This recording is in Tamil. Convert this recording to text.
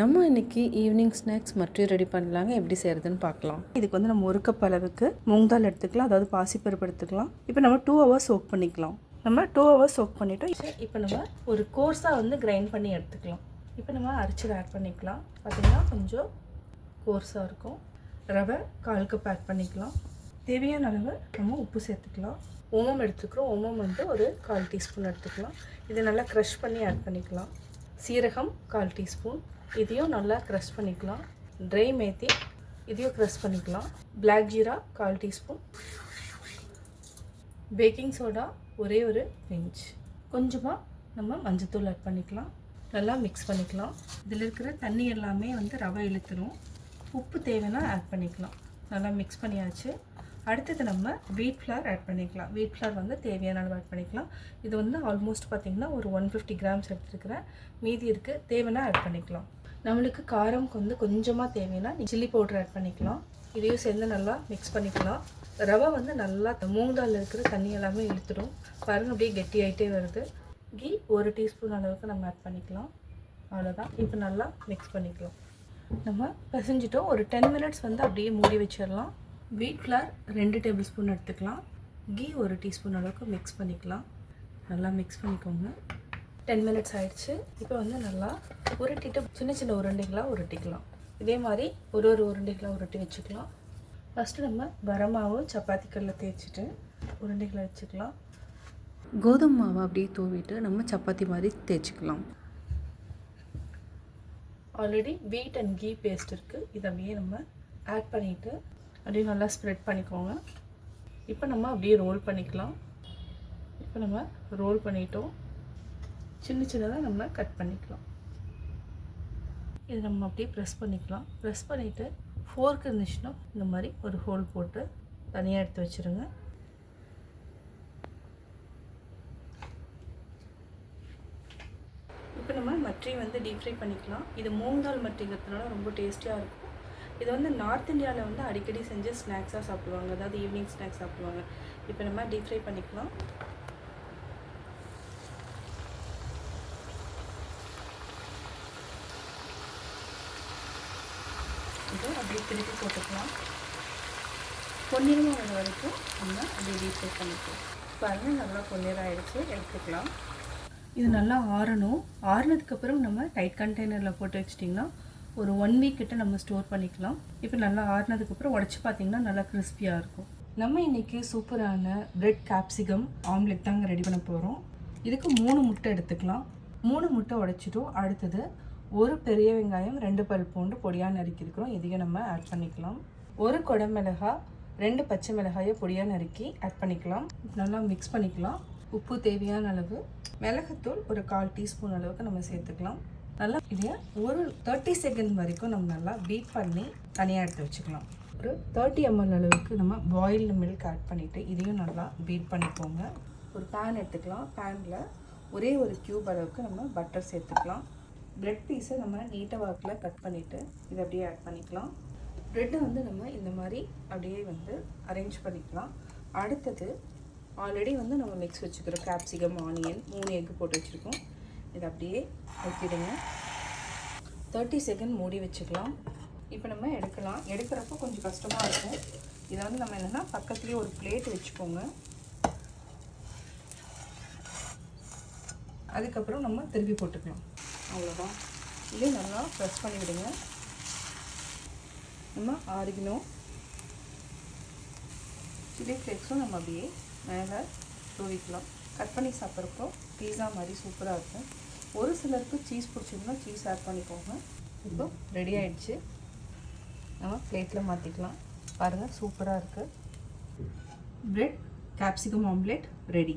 நம்ம இன்னைக்கு ஈவினிங் ஸ்நாக்ஸ் மற்றும் ரெடி பண்ணலாங்க. எப்படி செய்கிறதுன்னு பார்க்கலாம். இதுக்கு வந்து நம்ம ஒரு கப் அளவுக்கு மூங் தால் எடுத்துக்கலாம். அதாவது பாசிப்பருப்பு எடுத்துக்கலாம். இப்போ நம்ம டூ ஹவர்ஸ் சோக் பண்ணிக்கலாம். நம்ம டூ ஹவர்ஸ் சோக் பண்ணிட்டோம். இப்போ நம்ம ஒரு கோர்ஸாக வந்து கிரைண்ட் பண்ணி எடுத்துக்கலாம். இப்போ நம்ம அரிச்சல் ஆட் பண்ணிக்கலாம். பார்த்தீங்கன்னா கொஞ்சம் கோர்ஸாக இருக்கும். ரவை கால் கப் ஆட் பண்ணிக்கலாம். தேவையான அளவு நம்ம உப்பு சேர்த்துக்கலாம். ஓமம் எடுத்துக்கிறோம். ஓமம் வந்து ஒரு கால் டீஸ்பூன் எடுத்துக்கலாம். இதை நல்லா க்ரஷ் பண்ணி ஆட் பண்ணிக்கலாம். சீரகம் கால் டீஸ்பூன். இதையும் நல்லா க்ரஷ் பண்ணிக்கலாம். ட்ரை மேத்தி இதையும் க்ரஷ் பண்ணிக்கலாம். பிளாக் ஜீரா கால் டீஸ்பூன். பேக்கிங் சோடா ஒரே ஒரு பிஞ்ச் கொஞ்சமாக நம்ம மஞ்சத்தூள் ஆட் பண்ணிக்கலாம். நல்லா மிக்ஸ் பண்ணிக்கலாம். இதில் இருக்கிற தண்ணி எல்லாமே வந்து ரவை இழுத்துரும். உப்பு தேவைன்னா ஆட் பண்ணிக்கலாம். நல்லா மிக்ஸ் பண்ணியாச்சு. அடுத்தது நம்ம வீட் ஃப்ளார் ஆட் பண்ணிக்கலாம். வீட் ஃப்ளார் வந்து தேவையான அளவு ஆட் பண்ணிக்கலாம். இது வந்து ஆல்மோஸ்ட் பார்த்திங்கன்னா ஒரு ஒன் ஃபிஃப்டி கிராம்ஸ் எடுத்துருக்கிறேன். மீதி இருக்குது தேவைன்னா ஆட் பண்ணிக்கலாம். நம்மளுக்கு காரம் வந்து கொஞ்சமாக தேவைன்னா சில்லி பவுடர் ஆட் பண்ணிக்கலாம். இதையும் சேர்ந்து நல்லா மிக்ஸ் பண்ணிக்கலாம். ரவை வந்து நல்லா மூங்கால் இருக்கிற தண்ணி எல்லாமே இழுத்துடும். பாருங்கள் அப்படியே கெட்டி ஆகிட்டே வருது. கீ ஒரு டீஸ்பூன் அளவுக்கு நம்ம ஆட் பண்ணிக்கலாம். அவ்வளோதான் இப்போ நல்லா மிக்ஸ் பண்ணிக்கலாம். நம்ம பிசைஞ்சிட்டோம். ஒரு டென் மினிட்ஸ் வந்து அப்படியே மூடி வச்சிடலாம். வீட் ஃப்ளார் ரெண்டு டேபிள் ஸ்பூன் எடுத்துக்கலாம். கீ ஒரு டீஸ்பூன் அளவுக்கு மிக்ஸ் பண்ணிக்கலாம். நல்லா மிக்ஸ் பண்ணிக்கோங்க. டென் மினிட்ஸ் ஆயிடுச்சு. இப்போ வந்து நல்லா உருட்டிட்டு சின்ன சின்ன உருண்டைகளாக உருட்டிக்கலாம். இதே மாதிரி ஒரு ஒரு உருண்டைகளாக உருட்டி வச்சுக்கலாம். ஃபஸ்ட்டு நம்ம வரமாவு சப்பாத்தி கல்லில் தேய்ச்சிட்டு உருண்டைகளை வச்சுக்கலாம். கோதுமை மாவை அப்படியே தூவிட்டு நம்ம சப்பாத்தி மாதிரி தேய்ச்சிக்கலாம். Already wheat and ghee paste இருக்குது இதை அப்படியே நம்ம ஆட் பண்ணிவிட்டு அப்படியே நல்லா ஸ்ப்ரெட் பண்ணிக்கோங்க. இப்போ நம்ம அப்படியே ரோல் பண்ணிக்கலாம். இப்போ நம்ம ரோல் பண்ணிட்டோம். சின்ன சின்னதாக நம்ம கட் பண்ணிக்கலாம். இது நம்ம அப்படியே ப்ரெஸ் பண்ணிக்கலாம். ப்ரெஸ் பண்ணிவிட்டு ஃபோர்க் இருந்துச்சுன்னா இந்த மாதிரி ஒரு ஹோல் போட்டு தனியாக எடுத்து வச்சுருங்க. இப்போ நம்ம மட்டி வந்து டீப் ஃப்ரை பண்ணிக்கலாம். இது மூங்கால் மட்டிங்கிறதுனால ரொம்ப டேஸ்டியாக இருக்கும். இது வந்து நார்த் இந்தியாவில் வந்து அடிக்கடி செஞ்சு ஸ்நாக்ஸாக சாப்பிடுவாங்க. அதாவது ஈவினிங் ஸ்நாக்ஸ் சாப்பிடுவாங்க. இப்போ நம்ம டீப் ஃப்ரை பண்ணிக்கலாம். இது அப்படியே திருப்பி போட்டுக்கலாம். பொன்னிறமாக வர வரைக்கும் நம்ம அப்படியே டீப் ஃப்ரை பண்ணிக்கலாம். பாருங்கள் நல்லா பொன்னிறம் ஆகிடுச்சு எடுத்துக்கலாம். இது நல்லா ஆறணும். ஆறுனதுக்கப்புறம் நம்ம டைட் கண்டெய்னரில் போட்டு வச்சிட்டிங்கன்னா ஒரு ஒன் வீக் கிட்ட நம்ம ஸ்டோர் பண்ணிக்கலாம். இப்போ நல்லா ஆறுனதுக்கப்புறம் உடச்சி பார்த்தீங்கன்னா நல்லா கிறிஸ்பியாக இருக்கும். நம்ம இன்றைக்கி சூப்பரான பிரெட் கேப்சிகம் ஆம்லெட் தாங்க ரெடி பண்ண போகிறோம் இதுக்கு மூணு முட்டை எடுத்துக்கலாம். மூணு முட்டை உடைச்சிட்டோம் அடுத்தது ஒரு பெரிய வெங்காயம் ரெண்டு பல் பூண்டு பொடியாக நறுக்கிருக்கிறோம் இதையும் நம்ம ஆட் பண்ணிக்கலாம். ஒரு குடமிளகா ரெண்டு பச்சை மிளகாயை பொடியாக நறுக்கி ஆட் பண்ணிக்கலாம். நல்லா மிக்ஸ் பண்ணிக்கலாம். உப்பு தேவையான அளவு. மிளகுத்தூள் ஒரு கால் டீஸ்பூன் அளவுக்கு நம்ம சேர்த்துக்கலாம். நல்லா இதை ஒரு தேர்ட்டி செகண்ட் வரைக்கும் நம்ம நல்லா பீட் பண்ணி தனியாக எடுத்து வச்சுக்கலாம். ஒரு தேர்ட்டி எம்எல் அளவுக்கு நம்ம பாயில்டு மில்க் ஆட் பண்ணிவிட்டு இதையும் நல்லா பீட் பண்ணிக்கோங்க. ஒரு பேன் எடுத்துக்கலாம். பேனில் ஒரே ஒரு க்யூப் அளவுக்கு நம்ம பட்டர் சேர்த்துக்கலாம். ப்ரெட் பீஸை நம்ம நீட்டாக வாக்கில் கட் பண்ணிவிட்டு இதை அப்படியே ஆட் பண்ணிக்கலாம். ப்ரெட்டை வந்து நம்ம இந்த மாதிரி அப்படியே வந்து அரேஞ்ச் பண்ணிக்கலாம். அடுத்தது ஆல்ரெடி வந்து நம்ம மிக்ஸ் வச்சுக்கிறோம் கேப்சிகம் ஆனியன் மூணு எக்கு போட்டு வச்சுருக்கோம். இதை அப்படியே வைக்கிடுங்க தேர்ட்டி செகண்ட் மூடி வச்சுக்கலாம். இப்போ நம்ம எடுக்கலாம். எடுக்கிறப்போ கொஞ்சம் கஷ்டமாக இருக்கும். இதை வந்து நம்ம என்னென்னா பக்கத்துலேயே ஒரு பிளேட் வச்சுக்கோங்க. அதுக்கப்புறம் நம்ம திருப்பி போட்டுக்கலாம். அவ்வளோதான் இதே நல்லா ப்ரெஸ் பண்ணி விடுங்க. நம்ம ஆரிகினோ சில்லி ஃப்ளேக்ஸும் நம்ம அப்படியே மேலே தூவிக்கலாம். கட் பண்ணி சாப்பிட்றப்போ பீஸா மாதிரி சூப்பராக இருக்கும். ஒரு சிலருக்கு சீஸ் பிடிச்சிருந்தா சீஸ் ஆட் பண்ணிக்கோங்க. இப்போ ரெடி ஆயிடுச்சு. நம்ம பிளேட்டில் மாற்றிக்கலாம் பாருங்கள் சூப்பராக இருக்குது பிரெட் கேப்சிகம் ஆம்லேட் ரெடி